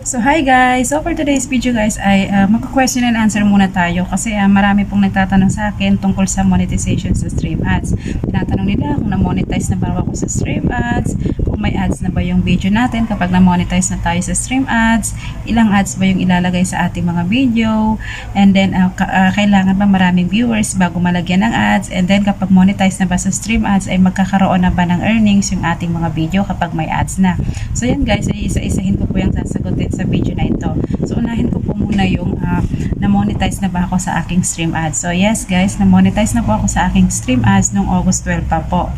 So hi guys! So for today's video guys ay uh, magka-question and answer muna tayo kasi uh, marami pong nagtatanong sa akin tungkol sa monetization sa stream ads. Tinatanong nila kung na-monetize na ba ako sa stream ads, kung may ads na ba yung video natin kapag na-monetize na tayo sa stream ads, ilang ads ba yung ilalagay sa ating mga video, and then uh, uh, kailangan ba maraming viewers bago malagyan ng ads, and then kapag monetize na ba sa stream ads ay magkakaroon na ba ng earnings yung ating mga video kapag may ads na. So yan guys, ay isa-isahin ko yung sasagutin sa video na ito. So unahin ko po muna yung uh, na-monetize na ba ako sa aking stream ads. So yes guys, na-monetize na po ako sa aking stream ads noong August 12 pa po.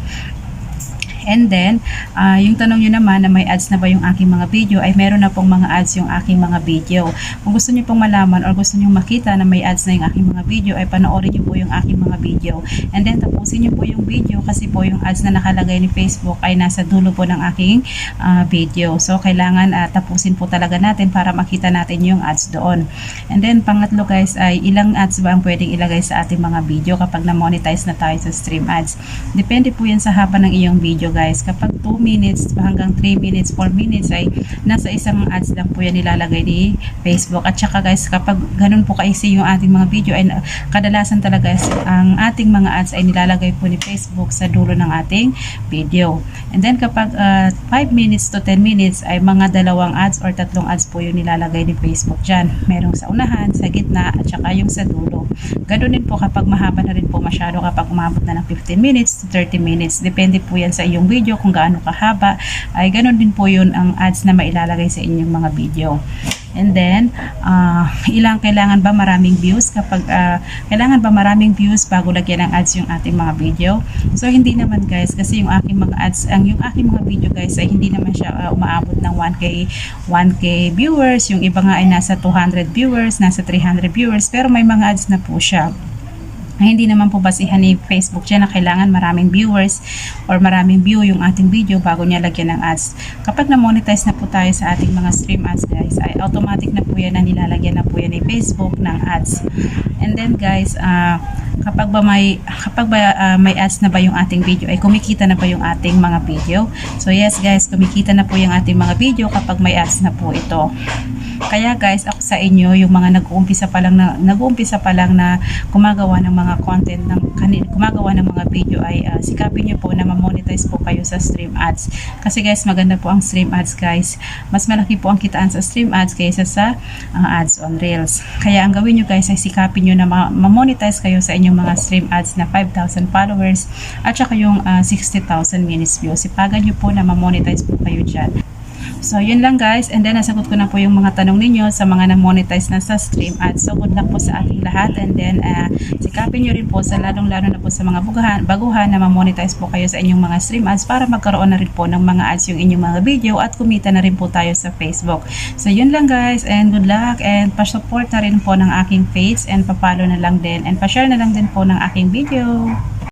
And then, ah, yung tanong nyo naman na may ads na ba yung aking mga video, ay meron na pong mga ads yung aking mga video. Kung gusto nyo pong malaman or gusto nyo makita na may ads na yung aking mga video, ay panoorin nyo po yung aking mga video. And then, tapusin nyo po yung video kasi po yung ads na nakalagay ni Facebook ay nasa dulo po ng aking ah, video. So, kailangan ah, tapusin po talaga natin para makita natin yung ads doon. And then, pangatlo guys, ay ilang ads ba ang pwedeng ilagay sa ating mga video kapag na-monetize na tayo sa stream ads. Depende po yan sa haba ng iyong video guys. Kapag 2 minutes hanggang 3 minutes, 4 minutes ay nasa isang ads lang po yan nilalagay ni Facebook. At saka guys, kapag ganun po kaisi yung ating mga video ay kadalasan talaga is ang ating mga ads ay nilalagay po ni Facebook sa dulo ng ating video. And then kapag 5 minutes to 10 minutes ay mga dalawang ads or tatlong ads po yung nilalagay ni Facebook dyan. Merong sa unahan, sa gitna, at saka yung sa dulo. Ganun din po kapag mahaba na rin po masyado kapag umabot na ng 15 minutes to 30 minutes. Depende po yan sa iyong video kung gaano kahaba. Ay ganun din po yun ang ads na mailalagay sa inyong mga video. And then, ah, ilang kailangan ba maraming views kapag ah, kailangan ba maraming views bago lagyan ng ads yung ating mga video? So hindi naman guys kasi yung aking mga ads, ang yung aking mga video guys ay hindi naman siya ah, umaabot ng 1k 1k viewers, yung iba nga ay nasa 200 viewers, nasa 300 viewers, pero may mga ads na po siya hindi naman po basihan ni Facebook dyan na kailangan maraming viewers or maraming view yung ating video bago niya lagyan ng ads. Kapag na-monetize na po tayo sa ating mga stream ads guys, ay automatic na po yan na nilalagyan na po yan ni Facebook ng ads. And then guys, ah, kapag ba may kapag ba ah, may ads na ba yung ating video ay kumikita na ba yung ating mga video? So yes guys, kumikita na po yung ating mga video kapag may ads na po ito. Kaya guys, ako sa inyo, yung mga nag-uumpisa pa lang na nag-uumpisa pa lang na gumagawa ng mga content ng kanil, gumagawa ng mga video ay ah, sikapin niyo po na ma-monetize po kayo sa stream ads. Kasi guys, maganda po ang stream ads guys. Mas malaki po ang kitaan sa stream ads kaysa sa ah, ads on Reels. Kaya ang gawin niyo guys ay sikapin niyo na ma- ma-monetize kayo sa inyong mga stream ads na 5,000 followers at saka yung ah, 60,000 minutes views. Sipagan niyo po na ma-monetize po kayo dyan. So, yun lang guys. And then, nasagot ko na po yung mga tanong ninyo sa mga na-monetize na sa stream ads. So, good luck po sa ating lahat. And then, uh, sikapin nyo rin po sa lalong-lalo na po sa mga bugahan, baguhan na ma-monetize po kayo sa inyong mga stream ads para magkaroon na rin po ng mga ads yung inyong mga video at kumita na rin po tayo sa Facebook. So, yun lang guys. And good luck. And pa-support na rin po ng aking page and pa-follow na lang din. And pa-share na lang din po ng aking video.